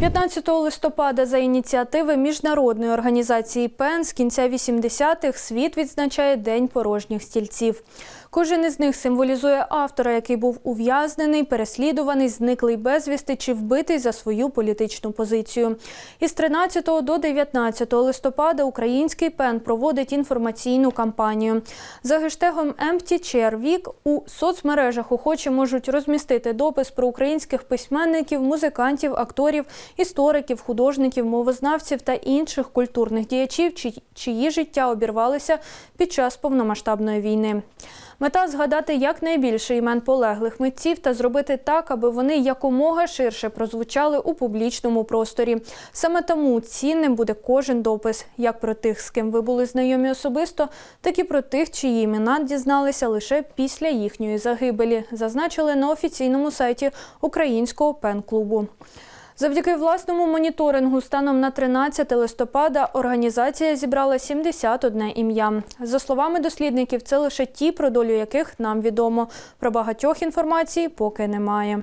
15 листопада за ініціативи міжнародної організації ПЕН з кінця 80-х світ відзначає День порожніх стільців. Кожен із них символізує автора, який був ув'язнений, переслідуваний, зниклий безвісти чи вбитий за свою політичну позицію. Із 13 до 19 листопада український ПЕН проводить інформаційну кампанію. За гештегом Week у соцмережах охочі можуть розмістити допис про українських письменників, музикантів, акторів, істориків, художників, мовознавців та інших культурних діячів, чиї життя обірвалися під час повномасштабної війни. Мета згадати якнайбільше імен полеглих митців та зробити так, аби вони якомога ширше прозвучали у публічному просторі. Саме тому цінним буде кожен допис, як про тих, з ким ви були знайомі особисто, так і про тих, чиї імена дізналися лише після їхньої загибелі, зазначили на офіційному сайті українського пен-клубу. Завдяки власному моніторингу станом на 13 листопада організація зібрала 71 ім'я. За словами дослідників, це лише ті, про долю яких нам відомо. Про багатьох інформації поки немає.